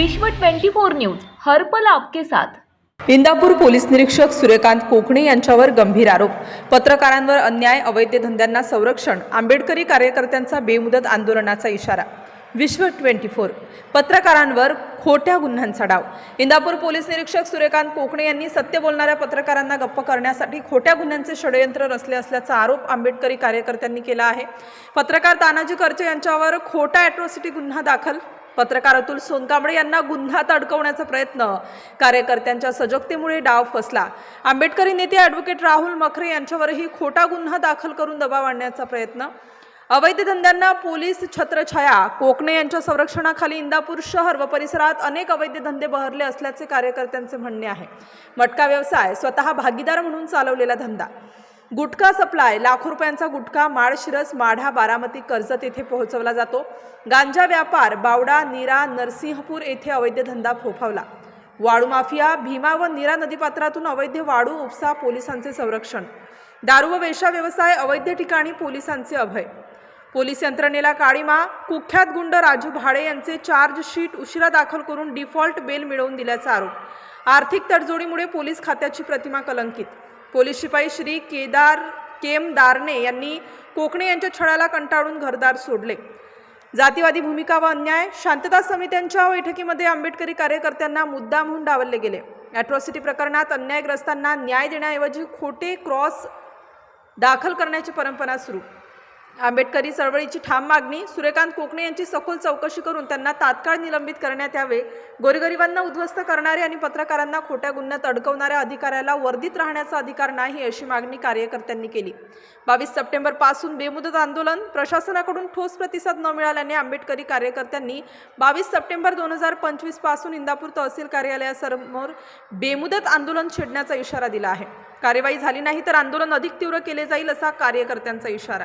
विश्व 24 न्यूज हरपल आपके साथ. इंदापूर पोलीस निरीक्षक सूर्यकांत कोकणे यांच्यावर गंभीर आरोप. पत्रकारांवर अन्याय अवैध धंद्यांना संरक्षण आंबेडकरी कार्यकर्त्यांचा बेमुदत आंदोलनाचा इशारा. विश्व ट्वेंटी फोर. पत्रकारांवर खोट्या गुन्ह्यांचा डाव. इंदापूर पोलीस निरीक्षक सूर्यकांत कोकणे यांनी सत्य बोलणाऱ्या पत्रकारांना गप्प करण्यासाठी खोट्या गुन्ह्यांचे षडयंत्र रचले असल्याचा आरोप आंबेडकरी कार्यकर्त्यांनी केला आहे. पत्रकार तानाजी करचे यांच्यावर खोटा ॲट्रॉसिटी गुन्हा दाखल पत्रकार अतुल सोनकांबळे यांना गुन्ह्यात अडकवण्याचा प्रयत्न. कार्यकर्त्यांच्या सजगतेमुळे डाव फसला. आंबेडकरी नेते ॲडव्होकेट राहुल मखरे यांच्यावरही खोटा गुन्हा दाखल करून दबाव आणण्याचा प्रयत्न. अवैध धंद्यांना पोलीस छत्रछाया. कोकणे यांच्या संरक्षणाखाली इंदापूर शहर व परिसरात अनेक अवैध धंदे बहरले असल्याचे कार्यकर्त्यांचे म्हणणे आहे. मटका व्यवसाय स्वतः भागीदार म्हणून चालवलेला धंदा. गुटखा सप्लाय लाखो रुपयांचा गुटखा माळशिरस माढा बारामती कर्जत येथे पोहोचवला जातो. गांजा व्यापार बावडा नीरा नरसिंहपूर येथे अवैध धंदा फोफावला. वाळू माफिया भीमा व नीरा नदीपात्रातून अवैध वाळू उपसा पोलिसांचे संरक्षण. दारू व वेशा व्यवसाय अवैध ठिकाणी पोलिसांचे अभय. पोलीस यंत्रणेला काळीमा कुख्यात गुंड राजू भाडे यांचे चार्जशीट उशिरा दाखल करून डिफॉल्ट बेल मिळवून दिल्याचा आरोप. आर्थिक तडजोडीमुळे पोलीस खात्याची प्रतिमा कलंकित. पोलीस शिपाई श्री केदार केमदारने यांनी कोकणे यांच्या छळाला कंटाळून घरदार सोडले. जातीवादी भूमिका व अन्याय शांतता समित्यांच्या बैठकीमध्ये आंबेडकरी कार्यकर्त्यांना मुद्दामहून डावलले गेले. ॲट्रॉसिटी प्रकरणात अन्यायग्रस्तांना न्याय देण्याऐवजी खोटे क्रॉस दाखल करण्याची परंपरा सुरू. आंबेडकरी चळवळीची ठाम मागणी सूर्यकांत कोकणे यांची सखोल चौकशी करून त्यांना तात्काळ निलंबित करण्यात यावे गोरगरिबांना उद्ध्वस्त करणारे आणि पत्रकारांना खोट्या गुन्ह्यात अडकवणाऱ्या अधिकाऱ्याला वर्दीत राहण्याचा अधिकार नाही अशी मागणी कार्यकर्त्यांनी केली. बावीस सप्टेंबरपासून बेमुदत आंदोलन प्रशासनाकडून ठोस प्रतिसाद न मिळाल्याने आंबेडकरी कार्यकर्त्यांनी बावीस सप्टेंबर दोन हजार पंचवीसपासून इंदापूर तहसील कार्यालयासमोर बेमुदत आंदोलन छेडण्याचा इशारा दिला आहे. कार्यवाही झाली नाही तर आंदोलन अधिक तीव्र केले जाईल असा कार्यकर्त्यांचा इशारा.